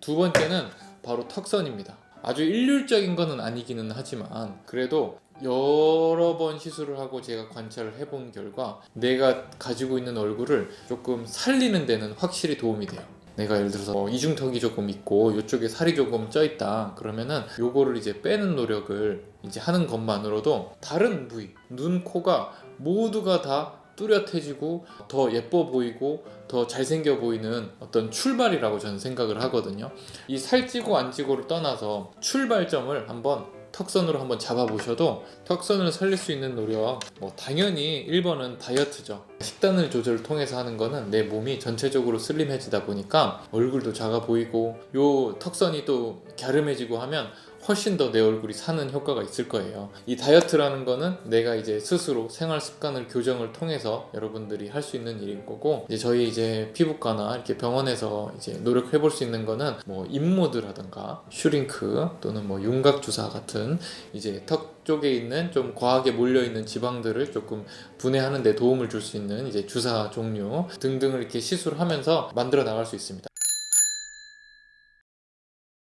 두 번째는 바로 턱선입니다. 아주 일률적인 거는 아니기는 하지만 그래도 여러 번 시술을 하고 제가 관찰을 해본 결과 내가 가지고 있는 얼굴을 조금 살리는 데는 확실히 도움이 돼요. 내가 예를 들어서 뭐 이중턱이 조금 있고 이쪽에 살이 조금 쪄 있다 그러면은 요거를 이제 빼는 노력을 이제 하는 것만으로도 다른 부위 눈 코가 모두가 다 뚜렷해지고 더 예뻐 보이고 더 잘생겨 보이는 어떤 출발이라고 저는 생각을 하거든요. 이 살찌고 안 찌고를 떠나서 출발점을 한번 턱선으로 한번 잡아보셔도 턱선을 살릴 수 있는 노력 뭐 당연히 1번은 다이어트죠 식단을 조절을 통해서 하는 거는 내 몸이 전체적으로 슬림해지다 보니까 얼굴도 작아 보이고 요 턱선이 또 갸름해지고 하면 훨씬 더 내 얼굴이 사는 효과가 있을 거예요. 이 다이어트라는 거는 내가 이제 스스로 생활 습관을 교정을 통해서 여러분들이 할 수 있는 일인 거고 이제 저희 이제 피부과나 이렇게 병원에서 이제 노력해 볼 수 있는 거는 뭐 인모드라든가 슈링크 또는 뭐 윤곽 주사 같은 이제 턱 쪽에 있는 좀 과하게 몰려 있는 지방들을 조금 분해하는 데 도움을 줄 수 있는 이제 주사 종류 등등을 이렇게 시술하면서 만들어 나갈 수 있습니다.